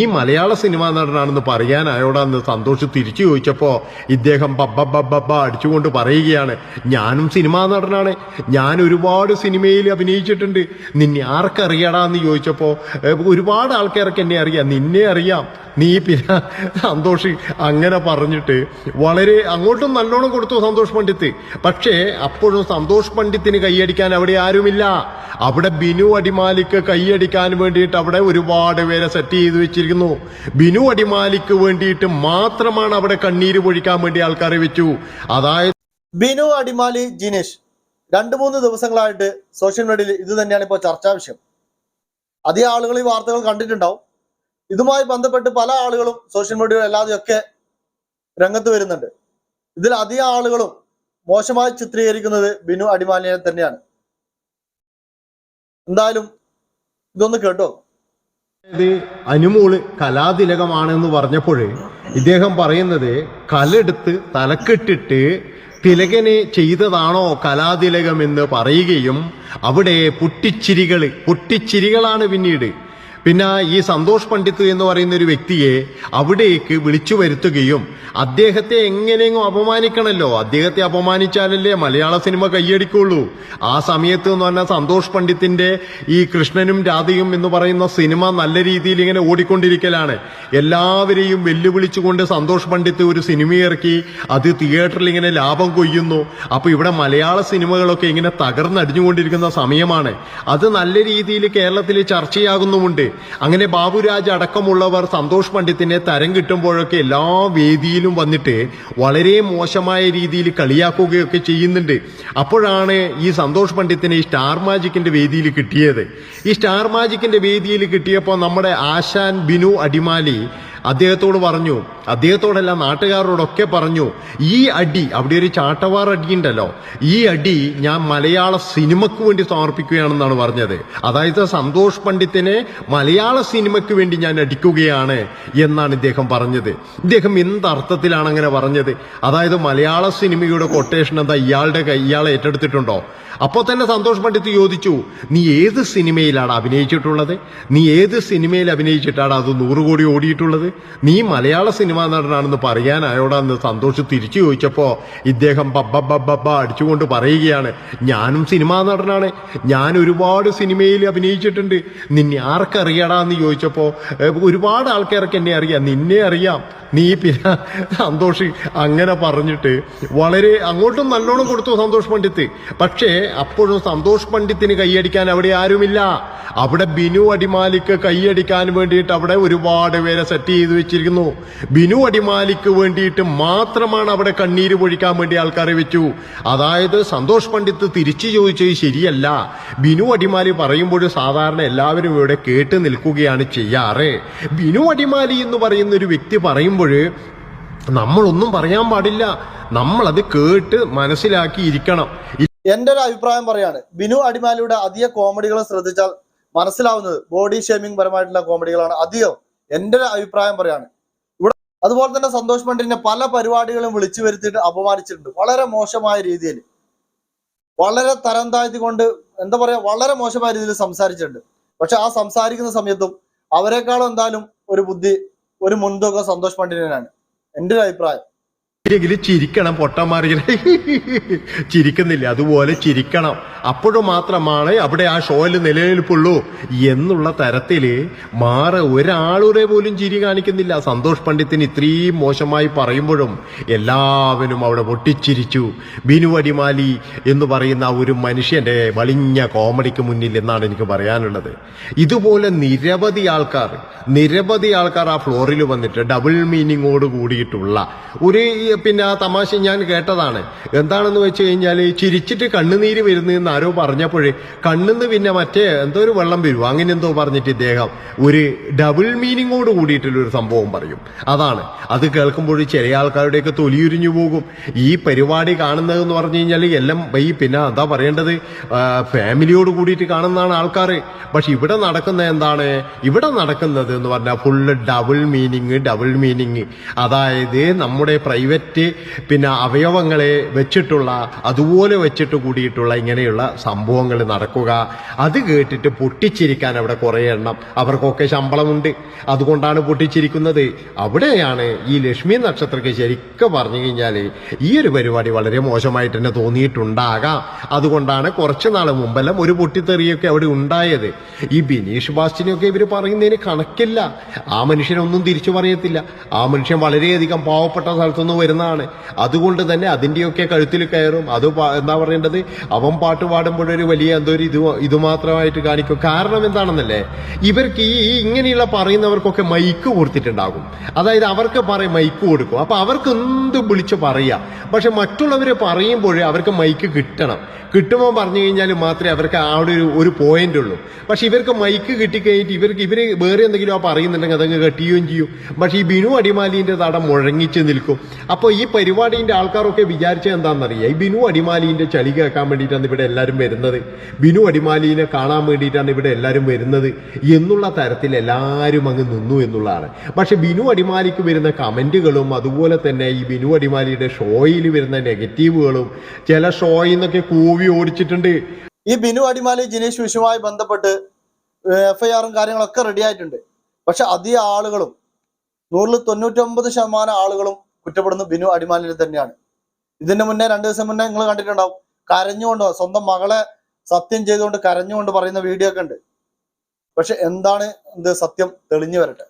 ഈ മലയാള സിനിമാ നടനാണെന്ന് പറയാൻ അയോടാന്ന് സന്തോഷ് തിരിച്ചു ചോദിച്ചപ്പോൾ ഇദ്ദേഹം ബബ്ബ ബബ്ബ അടിച്ചുകൊണ്ട് പറയുകയാണ് ഞാനും സിനിമാ നടനാണ്. ഞാൻ ഒരുപാട് സിനിമയിൽ അഭിനയിച്ചിട്ടുണ്ട്. നിന്നെ ആർക്കറിയടാ? എന്ന് ചോദിച്ചപ്പോൾ ഒരുപാട് ആൾക്കാർക്ക് എന്നെ അറിയാം. നിന്നെ അറിയാം. നീ പിന്നെ സന്തോഷ് അങ്ങനെ പറഞ്ഞിട്ട് വളരെ അങ്ങോട്ടും നല്ലോണം കൊടുത്തു സന്തോഷ് പണ്ഡിത്ത് പക്ഷേ അപ്പോഴും സന്തോഷ് പണ്ഡിത്തിന് കൈയടിക്കാൻ അവിടെ ആരുമില്ല. അവിടെ ബിനു അടിമാലിക്ക് കൈയടിക്കാൻ വേണ്ടിയിട്ട് അവിടെ ഒരുപാട് പേരെ സെറ്റ് ചെയ്തു വെച്ചിരിക്കുന്നു. ബിനു അടിമാലിക്ക് വേണ്ടിയിട്ട് മാത്രമാണ് അവിടെ കണ്ണീര് പൊഴിക്കാൻ വേണ്ടി ആൾക്കാരെ വെച്ചു. അതായത് ബിനു അടിമാലി ജിനേഷ് രണ്ട് മൂന്ന് ദിവസങ്ങളായിട്ട് സോഷ്യൽ മീഡിയയിൽ ഇത് തന്നെയാണ് ഇപ്പോൾ ചർച്ചാ വിഷയം. അധികം ആളുകൾ ഈ വാർത്തകൾ കണ്ടിട്ടുണ്ടാവും. ഇതുമായി ബന്ധപ്പെട്ട് പല ആളുകളും സോഷ്യൽ മീഡിയ അല്ലാതെയൊക്കെ രംഗത്ത് വരുന്നുണ്ട്. ഇതിൽ അധികം ആളുകളും മോശമായി ചിത്രീകരിക്കുന്നത് ബിനു അടിമാലിനെ തന്നെയാണ്. എന്തായാലും ഇതൊന്ന് കേട്ടോ. ഇത് അനുമോൾ കലാതിലകമാണെന്ന് പറഞ്ഞപ്പോഴേ ഇദ്ദേഹം പറയുന്നത് കലെടുത്ത് തലക്കെട്ടിട്ട് തിലകനെ ചെയ്തതാണോ കലാതിലകം എന്ന് പറയുകയും അവിടെ പൊട്ടിച്ചിരികൾ പൊട്ടിച്ചിരികളാണ് പിന്നീട്. പിന്നെ ഈ സന്തോഷ് പണ്ഡിത്ത് എന്ന് പറയുന്ന ഒരു വ്യക്തിയെ അവിടേക്ക് വിളിച്ചു വരുത്തുകയും അദ്ദേഹത്തെ എങ്ങനെയെങ്കിലും അപമാനിക്കണമല്ലോ അദ്ദേഹത്തെ അപമാനിച്ചാലല്ലേ മലയാള സിനിമ കൈയടിക്കുള്ളൂ ആ സമയത്ത് എന്ന് പറഞ്ഞാൽ സന്തോഷ് പണ്ഡിത്തിന്റെ ഈ കൃഷ്ണനും രാധയും എന്ന് പറയുന്ന സിനിമ നല്ല രീതിയിൽ ഇങ്ങനെ ഓടിക്കൊണ്ടിരിക്കലാണ്. എല്ലാവരെയും വെല്ലുവിളിച്ചുകൊണ്ട് സന്തോഷ് പണ്ഡിത്ത് ഒരു സിനിമ ഇറക്കി അത് തിയേറ്ററിൽ ഇങ്ങനെ ലാഭം കൊയ്യുന്നു. അപ്പൊ ഇവിടെ മലയാള സിനിമകളൊക്കെ ഇങ്ങനെ തകർന്നടിഞ്ഞുകൊണ്ടിരിക്കുന്ന സമയമാണ്. അത് നല്ല രീതിയിൽ കേരളത്തിൽ ചർച്ചയാകുന്നുമുണ്ട്. അങ്ങനെ ബാബുരാജ് അടക്കമുള്ളവർ സന്തോഷ് പണ്ഡിത്തിനെ തരം കിട്ടുമ്പോഴൊക്കെ എല്ലാ വേദിയിലും വന്നിട്ട് വളരെ മോശമായ രീതിയിൽ കളിയാക്കുകയൊക്കെ ചെയ്യുന്നുണ്ട്. അപ്പോഴാണ് ഈ സന്തോഷ് പണ്ഡിത്തിനെ ഈ സ്റ്റാർ മാജിക്കിന്റെ വേദിയിൽ കിട്ടിയത്. ഈ സ്റ്റാർ മാജിക്കിന്റെ വേദിയിൽ കിട്ടിയപ്പോൾ നമ്മുടെ ആശാൻ ബിനു അടിമാലി അദ്ദേഹത്തോട് പറഞ്ഞു അദ്ദേഹത്തോടല്ല നാട്ടുകാരോടൊക്കെ പറഞ്ഞു ഈ അടി അവിടെ ഒരു ചാട്ടവാർ അടി ഉണ്ടല്ലോ ഈ അടി ഞാൻ മലയാള സിനിമയ്ക്ക് വേണ്ടി സമർപ്പിക്കുകയാണെന്നാണ് പറഞ്ഞത്. അതായത് സന്തോഷ് പണ്ഡിത്തിനെ മലയാള സിനിമയ്ക്ക് വേണ്ടി ഞാൻ അടിക്കുകയാണ് എന്നാണ് ഇദ്ദേഹം പറഞ്ഞത്. ഇദ്ദേഹം എന്തർത്ഥത്തിലാണ് അങ്ങനെ പറഞ്ഞത്? അതായത് മലയാള സിനിമയുടെ കൊട്ടേഷൻ എന്താ? ഇയാളുടെ ഇയാളെ ഏറ്റെടുത്തിട്ടുണ്ടോ? അപ്പോൾ തന്നെ സന്തോഷ് പണ്ഡിറ്റ് ചോദിച്ചു നീ ഏത് സിനിമയിലാണ് അഭിനയിച്ചിട്ടുള്ളത്? നീ ഏത് സിനിമയിൽ അഭിനയിച്ചിട്ടാണ് അത് നൂറ് കോടി ഓടിയിട്ടുള്ളത്? നീ മലയാള സിനിമാ നടനാണെന്ന് പറയാൻ അയോടാന്ന് സന്തോഷ് തിരിച്ചു ചോദിച്ചപ്പോൾ ഇദ്ദേഹം ബബ്ബ ബബ്ബ അടിച്ചുകൊണ്ട് പറയുകയാണ്. ഞാനും സിനിമാ നടനാണ്. ഞാൻ ഒരുപാട് സിനിമയിൽ അഭിനയിച്ചിട്ടുണ്ട്. നിന്നെ ആർക്കറിയടാ എന്ന് ചോദിച്ചപ്പോൾ ഒരുപാട് ആൾക്കാർക്ക് എന്നെ അറിയാം. നിന്നെ അറിയാം. നീ പിന്നെ സന്തോഷ് അങ്ങനെ പറഞ്ഞിട്ട് വളരെ അങ്ങോട്ടും നല്ലോണം കൊടുത്തു സന്തോഷ് പണ്ഡിത്ത്. പക്ഷേ അപ്പോഴും സന്തോഷ് പണ്ഡിത്തിന് കൈയടിക്കാൻ അവിടെ ആരുമില്ല. അവിടെ ബിനു അടിമാലിക്ക് കൈയടിക്കാൻ വേണ്ടിയിട്ട് അവിടെ ഒരുപാട് പേരെ സെറ്റ് വെച്ചിരിക്കുന്നു. ബിനു അടിമാലിക്ക് വേണ്ടിയിട്ട് മാത്രമാണ് അവിടെ കണ്ണീര് പൊഴിക്കാൻ വേണ്ടി ആൾക്കാരെ വെച്ചു. അതായത് സന്തോഷ് പണ്ഡിത്ത് തിരിച്ചു ചോദിച്ചത് ശരിയല്ല. ബിനു അടിമാലി പറയുമ്പോൾ സാധാരണ എല്ലാവരും ഇവിടെ കേട്ട് നിൽക്കുകയാണ് ചെയ്യാറ്. ബിനു അടിമാലി എന്ന് പറയുന്ന ഒരു വ്യക്തി പറയുമ്പോൾ നമ്മളൊന്നും പറയാൻ പാടില്ല. നമ്മളത് കേട്ട് മനസ്സിലാക്കി ഇരിക്കണം. എന്റെ ഒരു അഭിപ്രായം പറയാണ്. ബിനു അടിമാലിയുടെ അധിക കോമഡികളെ ശ്രദ്ധിച്ചാൽ മനസ്സിലാവുന്നത് ബോഡി ഷേമിംഗ് പരമായിട്ടുള്ള കോമഡികളാണ് അധികം. എന്റെ ഒരു അഭിപ്രായം പറയാണ്. ഇവിടെ അതുപോലെ തന്നെ സന്തോഷ് പണ്ഡിറ്റിനെ പല പരിപാടികളും വിളിച്ചു വരുത്തിയിട്ട് അപമാനിച്ചിട്ടുണ്ട്. വളരെ മോശമായ രീതിയിൽ. വളരെ തരം താഴ്ത്തിക്കൊണ്ട് എന്താ പറയാ വളരെ മോശമായ രീതിയിൽ സംസാരിച്ചിട്ടുണ്ട്. പക്ഷെ ആ സംസാരിക്കുന്ന സമയത്തും അവരെക്കാളും എന്തായാലും ഒരു ബുദ്ധി ഒരു മുൻതൂക്കം സന്തോഷ് പണ്ഡിറ്റിനാണ്. എന്റെ ഒരു അഭിപ്രായം. എങ്കിലും ചിരിക്കണം പൊട്ടന്മാരിങ്ങനെ. ചിരിക്കുന്നില്ല അതുപോലെ ചിരിക്കണം. അപ്പോഴും മാത്രമാണ് അവിടെ ആ ഷോയിൽ നിലനിൽപ്പുള്ളൂ എന്നുള്ള തരത്തിൽ മാറ ഒരാളുടെ പോലും ചിരി കാണിക്കുന്നില്ല. സന്തോഷ് പണ്ഡിത്തിന് ഇത്രയും മോശമായി പറയുമ്പോഴും എല്ലാവരും അവിടെ പൊട്ടിച്ചിരിച്ചു. ബിനു അടിമാലി എന്ന് പറയുന്ന ഒരു മനുഷ്യന്റെ വളിഞ്ഞ കോമഡിക്ക് മുന്നിൽ എന്നാണ് എനിക്ക് പറയാനുള്ളത്. ഇതുപോലെ നിരവധി ആൾക്കാർ നിരവധി ആൾക്കാർ ആ ഫ്ലോറിൽ വന്നിട്ട് ഡബിൾ മീനിങ്ങോട് കൂടിയിട്ടുള്ള ഒരു പിന്നെ ആ തമാശ ഞാൻ കേട്ടതാണ്. എന്താണെന്ന് വെച്ച് കഴിഞ്ഞാൽ ചിരിച്ചിട്ട് കണ്ണുനീര് വരുന്നതെന്ന് ആരോ പറഞ്ഞപ്പോഴേ കണ്ണുന്ന് പിന്നെ മറ്റേ എന്തോ ഒരു വെള്ളം വരും. അങ്ങനെ എന്തോ പറഞ്ഞിട്ട് ഇദ്ദേഹം ഒരു ഡബിൾ മീനിങ്ങോട് കൂടിയിട്ടുള്ള ഒരു സംഭവം പറയും. അതാണ്. അത് കേൾക്കുമ്പോൾ ചില ആൾക്കാരുടെയൊക്കെ തൊലിയുരിഞ്ഞു പോകും. ഈ പരിപാടി കാണുന്നതെന്ന് പറഞ്ഞു കഴിഞ്ഞാൽ എല്ലാം ഈ പിന്നെ എന്താ പറയേണ്ടത്? ഫാമിലിയോട് കൂടിയിട്ട് കാണുന്നതാണ് ആൾക്കാർ പക്ഷെ ഇവിടെ നടക്കുന്ന എന്താണ്? ഇവിടെ നടക്കുന്നത് എന്ന് പറഞ്ഞാൽ full double meaning double meaning അതായത് നമ്മുടെ പ്രൈവറ്റ് മറ്റ് പിന്നെ അവയവങ്ങളെ വെച്ചിട്ടുള്ള അതുപോലെ വെച്ചിട്ട് കൂടിയിട്ടുള്ള ഇങ്ങനെയുള്ള സംഭവങ്ങൾ നടക്കുക. അത് കേട്ടിട്ട് പൊട്ടിച്ചിരിക്കാൻ അവിടെ കുറേ എണ്ണം. അവർക്കൊക്കെ ശമ്പളമുണ്ട്. അതുകൊണ്ടാണ് പൊട്ടിച്ചിരിക്കുന്നത്. അവിടെയാണ് ഈ ലക്ഷ്മി നക്ഷത്രക്ക് ശരിക്കും പറഞ്ഞു കഴിഞ്ഞാൽ ഈ ഒരു പരിപാടി വളരെ മോശമായിട്ട് തന്നെ തോന്നിയിട്ടുണ്ടാകാം. അതുകൊണ്ടാണ് കുറച്ച് നാൾ മുമ്പെല്ലാം ഒരു പൊട്ടിത്തെറിയൊക്കെ അവിടെ ഉണ്ടായത്. ഈ ബിനീഷ് ബാസ്റ്റിനെയൊക്കെ ഇവർ പറയുന്നതിന് കണക്കില്ല. ആ മനുഷ്യനൊന്നും തിരിച്ചു പറയത്തില്ല. ആ മനുഷ്യൻ വളരെയധികം പാവപ്പെട്ട സ്ഥലത്തുനിന്ന് വരുന്നതാണ്. അതുകൊണ്ട് തന്നെ അതിന്റെയൊക്കെ കഴുത്തിൽ കയറും. അത് എന്താ പറയേണ്ടത്? അവൻ പാട്ട് പാടുമ്പോഴൊരു വലിയ എന്തോ ഒരു ഇത് ഇതുമാത്രമായിട്ട് കാണിക്കും. കാരണം എന്താണെന്നല്ലേ? ഇവർക്ക് ഈ ഇങ്ങനെയുള്ള പറയുന്നവർക്കൊക്കെ മൈക്ക് കൊടുത്തിട്ടുണ്ടാകും. അതായത് അവർക്ക് പറയും മൈക്ക് കൊടുക്കും. അപ്പൊ അവർക്ക് എന്ത് വിളിച്ച് പറയാം? പക്ഷെ മറ്റുള്ളവർ പറയുമ്പോഴേ അവർക്ക് മൈക്ക് കിട്ടണം. കിട്ടുമോ പറഞ്ഞു കഴിഞ്ഞാൽ മാത്രമേ അവർക്ക് ആ ഒരു ഒരു പോയിന്റ് ഉള്ളൂ. പക്ഷെ ഇവർക്ക് മൈക്ക് കിട്ടിക്കഴിഞ്ഞിട്ട് ഇവർക്ക് ഇവർ വേറെ എന്തെങ്കിലും ആ പറയുന്നുണ്ടെങ്കിൽ അതങ്ങ് കെട്ടുകയും ചെയ്യും. പക്ഷെ ഈ ബിനു അടിമാലിന്റെ തടം മുഴങ്ങിച്ച് നിൽക്കും. അപ്പോൾ ഈ പരിപാടിന്റെ ആൾക്കാരൊക്കെ വിചാരിച്ചത് എന്താണെന്നറിയാം? ഈ ബിനു അടിമാലിന്റെ ചളി കേൾക്കാൻ വേണ്ടിയിട്ടാണ് ഇവിടെ എല്ലാവരും വരുന്നത്. ബിനു അടിമാലിനെ കാണാൻ വേണ്ടിയിട്ടാണ് ഇവിടെ എല്ലാവരും വരുന്നത് എന്നുള്ള തരത്തിൽ എല്ലാവരും അങ്ങ് നിന്നു എന്നുള്ളതാണ്. പക്ഷേ ബിനു അടിമാലിക്ക് വരുന്ന കമന്റുകളും അതുപോലെ തന്നെ ഈ ബിനു അടിമാലിയുടെ ഷോയിൽ വരുന്ന നെഗറ്റീവുകളും ചില ഷോയിൽ നിന്നൊക്കെ കൂവി ഓടിച്ചിട്ടുണ്ട്. ഈ ബിനു അടിമാലി ജിനേഷ് വിഷുവുമായി ബന്ധപ്പെട്ട് എഫ്ഐആറും കാര്യങ്ങളൊക്കെ റെഡി ആയിട്ടുണ്ട്. പക്ഷെ അധിക ആളുകളും നൂറിൽ തൊണ്ണൂറ്റൊമ്പത് ശതമാനം ആളുകളും കുറ്റപ്പെടുന്നത് ബിനു അടിമാലിനെ തന്നെയാണ്. ഇതിന്റെ മുന്നേ രണ്ടു ദിവസം മുന്നേ നിങ്ങൾ കണ്ടിട്ടുണ്ടാവും. കരഞ്ഞുകൊണ്ട് സ്വന്തം മകളെ സത്യം ചെയ്തുകൊണ്ട് കരഞ്ഞുകൊണ്ട് പറയുന്ന വീഡിയോ ഒക്കെ ഉണ്ട്. പക്ഷെ എന്താണ് ഇത് സത്യം? തെളിഞ്ഞു വരട്ടെ.